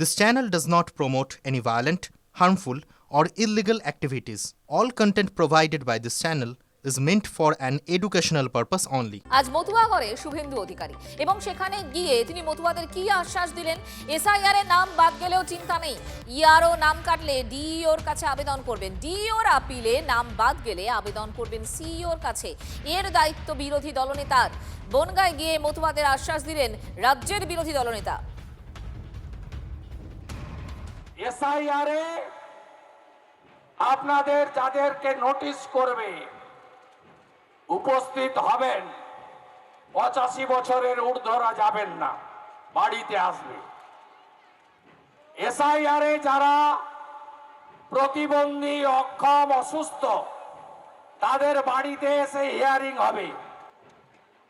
This channel does not promote any violent, harmful, or illegal activities. All content provided by this channel is meant for an educational purpose only. আজ মতুয়া করে শুভেন্দু অধিকারী এবং সেখানে গিয়ে তিনি মতুয়াদের কি আশ্বাস দিলেন? এসআইআর এর নাম বাদ গেলেও চিন্তা নেই। ইআরও নাম কাটলে ডিইওর কাছে আবেদন করবেন। ডিইওর আপিলে নাম বাদ গেলে আবেদন করবেন সিইওর কাছে। এর দায়িত্ব বিরোধী দলনেতার। বনগায় গিয়ে মতুয়াদের আশ্বাস দিলেন রাজ্যের বিরোধী দলনেতা। এসআইআরে আপনাদের যাদেরকে নোটিশ করবে, উপস্থিত হবেন। পঁচাশি বছরের ঊর্ধ্বরা যাবেন না, বাড়িতে আসবে। এসআইআরে যারা প্রতিবন্ধী, অক্ষম, অসুস্থ, তাদের বাড়িতে এসে হিয়ারিং হবে।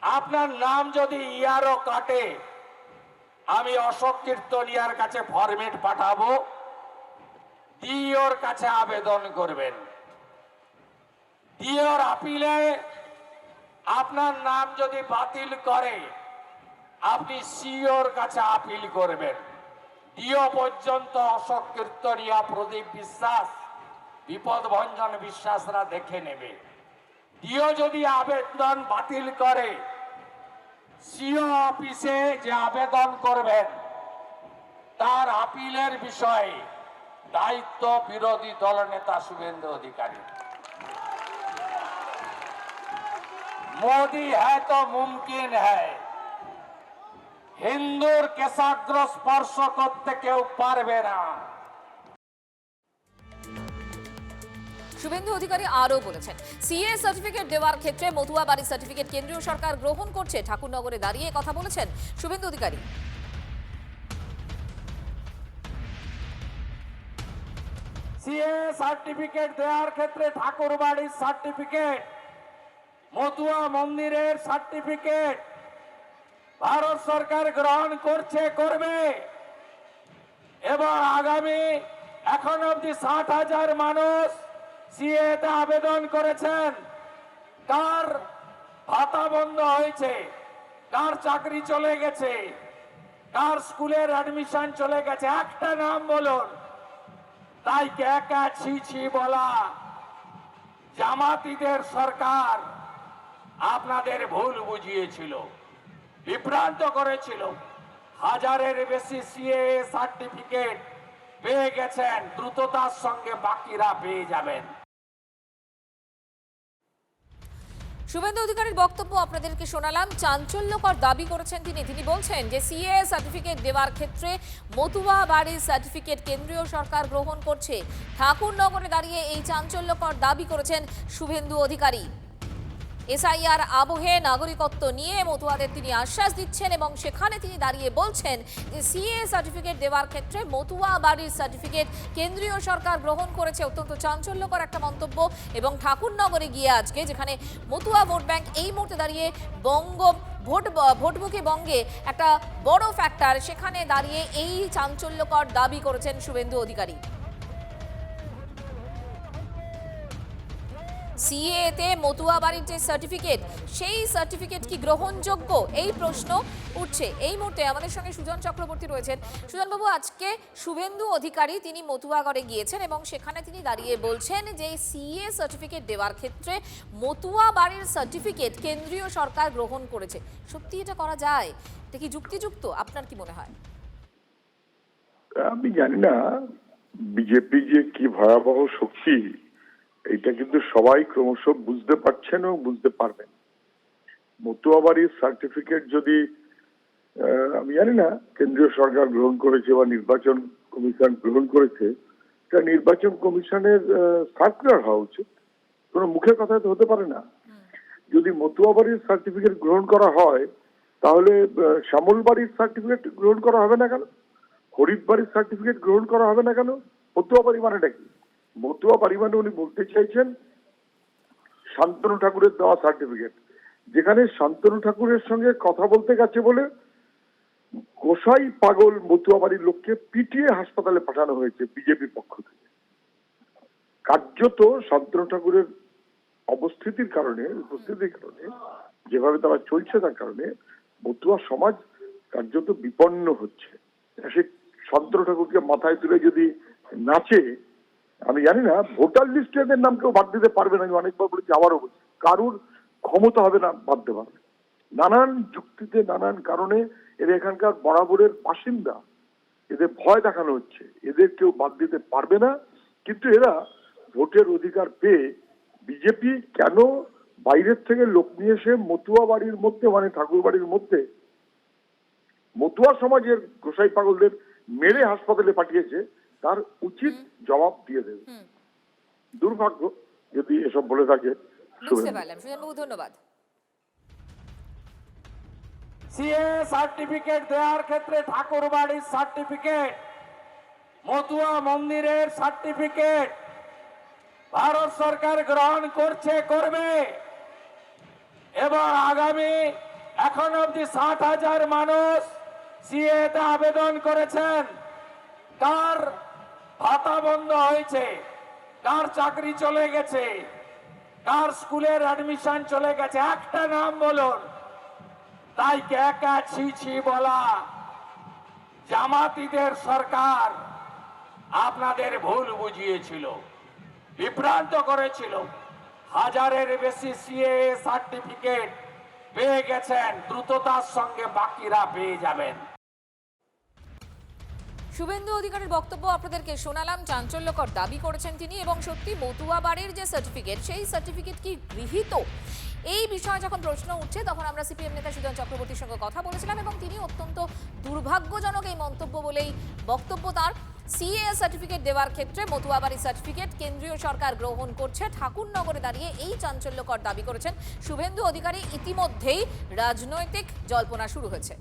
আপনার নাম যদি ইয়ারও কাটে, আমি অশোক কীর্তনিয়ার কাছে ফরমেট পাঠাবো। ডিওর কাছে আবেদন করবেন। ডিওর আপিলে আপনার নাম যদি বাতিল করে, আপনি সিওর কাছে আপিল করবেন। ডিও পর্যন্ত অশোক কীর্তনিয়া প্রদীপ বিশ্বাস, বিপদ ভঞ্জন বিশ্বাসরা দেখে নেবে। ডিও যদি আবেদন বাতিল করে, সিও অফিসে যে আবেদন করবেন, তার আপিলের বিষয়ে দায়িত্ব বিরোধী দলনেতা শুভেন্দু অধিকারী। মোদি হ্যায় তো মুমকিন হিন্দুর কেশাগ্র স্পর্শ করতে কেউ পারবে না। শুভেন্দু অধিকারী আরও বলেছেন, সিএ সার্টিফিকেট দেওয়ার ক্ষেত্রে মতুয়া বাড়ির সার্টিফিকেট কেন্দ্রীয় সরকার গ্রহণ করছে। ঠাকুরনগরে দাঁড়িয়ে কথা বলেছেন শুভেন্দু অধিকারী। সিএ সার্টিফিকেট দেওয়ার ক্ষেত্রে ঠাকুর বাড়ির সার্টিফিকেট, মতুয়া মন্দিরের সার্টিফিকেট, ভারত সরকার গ্রহণ করছে, করবে। এবং আগামী এখন অবধি ষাট হাজার মানুষ সিএতে আবেদন করেছেন। কার ভাতা বন্ধ হয়েছে? কার চাকরি চলে গেছে? কার স্কুলের অ্যাডমিশন চলে গেছে? একটা নাম বলুন। তাই একা ছি ছি বলা জামাতিদের সরকার আপনাদের ভুল বুঝিয়েছিল, বিভ্রান্ত করেছিল। হাজারের বেশি সিএ সার্টিফিকেট পেয়ে গেছেন, দ্রুততার সঙ্গে বাকিরা পেয়ে যাবেন। শুভেন্দু অধিকারীর বক্তব্য আপনাদেরকে শোনালাম। চাঞ্চল্যকর দাবি করেছেন তিনি। তিনি বলছেন যে সিএ সার্টিফিকেট দেওয়ার ক্ষেত্রে মতুয়া বাড়ির সার্টিফিকেট কেন্দ্রীয় সরকার গ্রহণ করছে। ঠাকুরনগরে দাঁড়িয়ে এই চাঞ্চল্যকর দাবি করেছেন শুভেন্দু অধিকারী। এসআইআর আবহে নাগরিকত্ব নিয়ে মতুয়াদের তিনি আশ্বাস দিচ্ছেন এবং সেখানে তিনি দাঁড়িয়ে বলছেন যে সিএ সার্টিফিকেট দেওয়ার ক্ষেত্রে মতুয়া বাড়ির সার্টিফিকেট কেন্দ্রীয় সরকার গ্রহণ করেছে অত্যন্ত চাঞ্চল্যকর একটা মন্তব্য এবং ঠাকুরনগরে গিয়ে আজকে যেখানে মতুয়া ভোট ব্যাংক এই মুহূর্তে দাঁড়িয়ে বঙ্গ ভোট ভোটমুখী বঙ্গে একটা বড় ফ্যাক্টর সেখানে দাঁড়িয়ে এই চাঞ্চল্যকর দাবি করেছেন শুভেন্দু অধিকারী। সিএতে মতুয়া বাড়ির যে সার্টিফিকেট সেই সার্টিফিকেট কি গ্রহণযোগ্য? এই প্রশ্ন উঠছে। এই মুহূর্তে আমাদের সঙ্গে সুজন চক্রবর্তী রয়েছেন। সুজনবাবু, আজকে শুভেন্দু অধিকারী তিনি মতুয়াগড়ে গিয়েছেন এবং সেখানে তিনি দাঁড়িয়ে বলছেন যে সিএ সার্টিফিকেট দেওয়ার ক্ষেত্রে মতুয়া বাড়ির সার্টিফিকেট কেন্দ্রীয় সরকার গ্রহণ করেছে। সত্যি এটা করা যায়? এটা কি যুক্তিযুক্ত? আপনার কি মনে হয়? আমি জানি না। বিজেপি যে কি ভয়াবহ শক্তি এটা কিন্তু সবাই ক্রমশ বুঝতে পারছেন ও বুঝতে পারবেন। মতুয়া বাড়ির সার্টিফিকেট যদি আমি জানি না কেন্দ্রীয় সরকার গ্রহণ করেছে বা নির্বাচন কমিশন গ্রহণ করেছে এটা নির্বাচন কমিশনের সার্কুলার হওয়া উচিত। কোনো মুখের কথা তো হতে পারে না। যদি মতুয়া বাড়ির সার্টিফিকেট গ্রহণ করা হয় তাহলে আহ, শ্যামল বাড়ির সার্টিফিকেট গ্রহণ করা হবে না কেন? হরিদ বাড়ির সার্টিফিকেট গ্রহণ করা হবে না কেন? মতুয়া বাড়ি মানেটা কি? মতুয়া বাড়ি মানে উনি বলতে চাইছেন শান্তনু ঠাকুরের দেওয়া সার্টিফিকেট যেখানে শান্তনু ঠাকুরের সঙ্গে কথা বলতে গেছে বলে গোসাই পাগল মতুয়া বাড়ির লোককে পিটিয়ে হাসপাতালে পাঠানো হয়েছে বিজেপি পক্ষ থেকে। কার্যত শান্তনু ঠাকুরের অবস্থিতির কারণে, উপস্থিতির কারণে, যেভাবে তারা চলছে তার কারণে মতুয়া সমাজ কার্যত বিপন্ন হচ্ছে। সে শান্তনু ঠাকুরকে মাথায় তুলে যদি নাচে আমি জানি না, ভোটার লিস্টে এদের নাম কেউ বাদ দিতে পারবে না, আমি অনেকবার বলেছি, আবারও বলছি, কারুর ক্ষমতা হবে না, বাদ দেওয়ার নানান যুক্তিতে, নানান কারণে এরা এখানকার বরাবরের বাসিন্দা, এদের ভয় দেখানো হচ্ছে, এদের কেউ বাদ দিতে পারবে না, কিন্তু এরা ভোটের অধিকার পেয়ে বিজেপি কেন বাইরের থেকে লোক নিয়ে এসে মতুয়া বাড়ির মধ্যে মানে ঠাকুর বাড়ির মধ্যে মতুয়া সমাজের গোসাই পাগলদের মেরে হাসপাতালে পাঠিয়েছে তার উচিত জবাব দিয়ে দেবে। দুর্ভাগ্য যদি এসব বলে থাকে ধন্যবাদ। সিএ সার্টিফিকেট দেওয়ার ক্ষেত্রে ঠাকুর বাড়ির সার্টিফিকেট মতুয়া মন্দিরের সার্টিফিকেট ভারত সরকার গ্রহণ করছে করবে। এবং আগামী এখন অবধি ষাট হাজার মানুষ সিএতে আবেদন করেছেন। কার ভাতা বন্ধ হয়েছে। কার চাকরি চলে গেছে? কার স্কুলের অ্যাডমিশন চলে গেছে? একটা নাম বলুন। তাই একা ছি ছি বলা। জামাতিদের সরকার আপনাদের ভুল বুঝিয়েছিল, বিভ্রান্ত করেছিল। হাজারের বেশি সিএ সার্টিফিকেট পেয়ে গেছেন, দ্রুততার সঙ্গে বাকিরা পেয়ে যাবেন। শুভেন্দু অধিকারের বক্তব্য আপনাদেরকে শোনালাম। চাঞ্চল্যকর দাবি করেছেন তিনি এবং সত্যি মতুয়া বাড়ির যে সার্টিফিকেট সেই সার্টিফিকেট কি গৃহীত? এই বিষয়ে যখন প্রশ্ন উঠছে, তখন আমরা সিপিএম নেতা সুজন চক্রবর্তীর সঙ্গে কথা বলেছিলাম এবং তিনি অত্যন্ত দুর্ভাগ্যজনক এই মন্তব্য বলেই বক্তব্য তার। সিএ সার্টিফিকেট দেওয়ার ক্ষেত্রে মতুয়া বাড়ির সার্টিফিকেট কেন্দ্রীয় সরকার গ্রহণ করছে। ঠাকুরনগরে দাঁড়িয়ে এই চাঞ্চল্যকর দাবি করেছেন শুভেন্দু অধিকারী। ইতিমধ্যেই রাজনৈতিক জল্পনা শুরু হয়েছে।